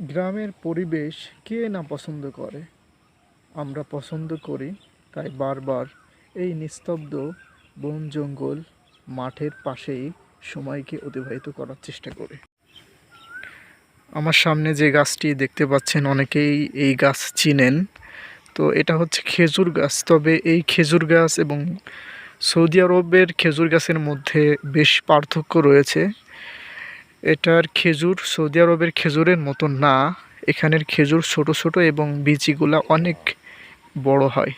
গ্রামের পরিবেশ কে না পছন্দ করে? আমরা পছন্দ করি, তাই বারবার এই নিস্তব্ধ বন জঙ্গল মাঠের পাশেই সময়কে অতিবাহিত করার চেষ্টা করি। আমার সামনে যে গাছটি দেখতে পাচ্ছেন, অনেকেই এই গাছ চিনেন। তো এটা হচ্ছে খেজুর গাছ। তবে এই খেজুর গাছ এবং সৌদি আরবের খেজুর গাছের মধ্যে বেশ পার্থক্য রয়েছে। এটার খেজুর সৌদি আরবের খেজুরের মতো না। এখানের খেজুর ছোট ছোট এবং বিচিগুলা অনেক বড় হয়।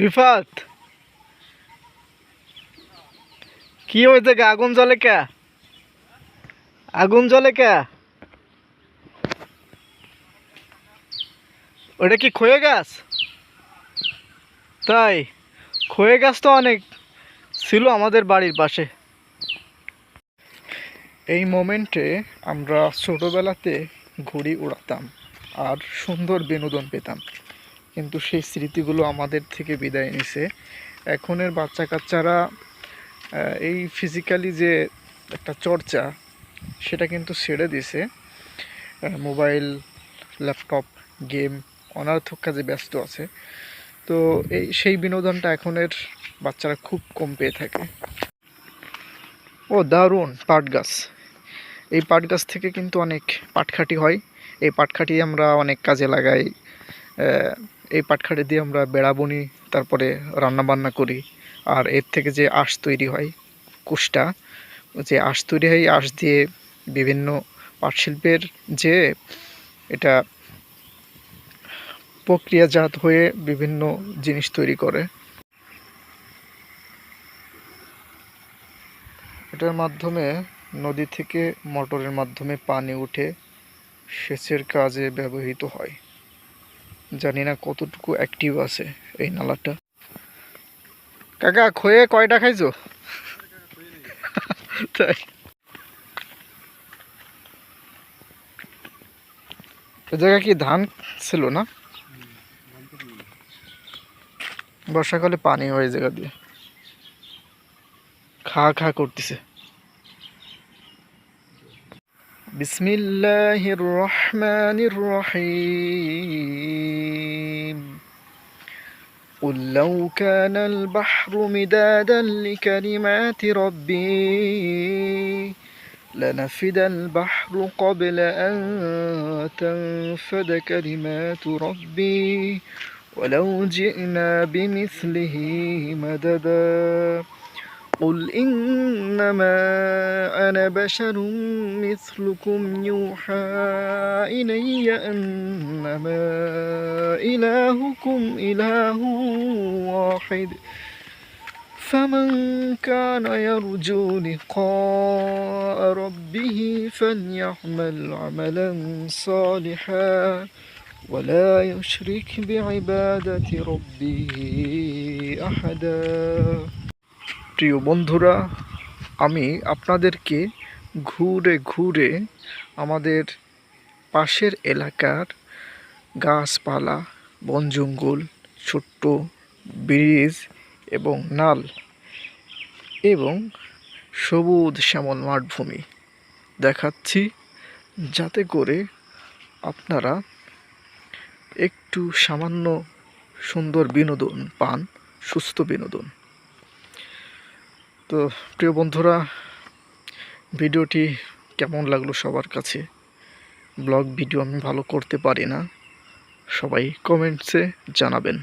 রিফাত কি হয়েছে গা আগুন জ্বলে কে? আগুন জ্বলে কে? ওটা কি খয়ে গাছ? তাই, খয়ে গাছ তো অনেক ছিল আমাদের বাড়ির পাশে। এই মোমেন্টে আমরা ছোটোবেলাতে ঘুড়ি উড়াতাম আর সুন্দর বিনোদন পেতাম। কিন্তু সেই স্মৃতিগুলো আমাদের থেকে বিদায় নিছে। এখনের বাচ্চা কাচ্চারা এই ফিজিক্যালি যে একটা চর্চা, সেটা কিন্তু ছেড়ে দিছে। মোবাইল, ল্যাপটপ, গেম অনার্থক কাজে ব্যস্ত আছে। তো এই সেই বিনোদনটা এখনের বাচ্চারা খুব কম পেয়ে থাকে। ও দারুণ পাট গাছ। এই পাট গাছ থেকে কিন্তু অনেক পাটখাটি হয়। এই পাটখাটি আমরা অনেক কাজে লাগাই। এই পাটখাটি দিয়ে আমরা বেড়া বুনি, তারপরে রান্নাবান্না করি। আর এর থেকে যে আঁশ তৈরি হয় কুষ্টা যে আঁশ তৈরি হয় আঁশ দিয়ে বিভিন্ন পাটশিল্পের যে এটা প্রক্রিয়াজাত হয়ে বিভিন্ন জিনিস তৈরি করে। এটার মাধ্যমে নদী থেকে মোটরের মাধ্যমে পানি উঠে সেচের কাজে ব্যবহৃত হয়। জানি না কতটুকু অ্যাক্টিভ আছে এই নালাটা। কাকা, খয়ে কয়টা খাইছো? তাই। এ জায়গায় কি ধান ছিল না? বর্ষাকালে পানি হয় জায়গা দিয়ে। খা খা করতেছে। بسم الله الرحمن الرحيم. قل لو كان البحر مدادا لكلمات ربي لنفد البحر قبل أن تنفد كلمات ربي. ولو جئنا بمثله مددا. قل إنما أنا بشر مثلكم يوحى إلي أنما إلهكم إله واحد فمن كان يرجو لقاء ربه فليعمل عملا صالحا ولا يشرك بعبادة ربه أحدا প্রিয় বন্ধুরা, আমি আপনাদেরকে ঘুরে ঘুরে আমাদের পাশের এলাকার গাছপালা, বন জঙ্গল, ছোট্ট ব্রিজ এবং নাল এবং সবুজ শ্যামল মাঠভূমি দেখাচ্ছি যাতে করে আপনারা একটু সামান্য সুন্দর বিনোদন পান, সুস্থ বিনোদন। তো প্রিয় বন্ধুরা, ভিডিওটি কেমন লাগল সবার কাছে? ব্লগ ভিডিও আমি ভালো করতে পারি না। সবাই কমেন্টসে জানাবেন।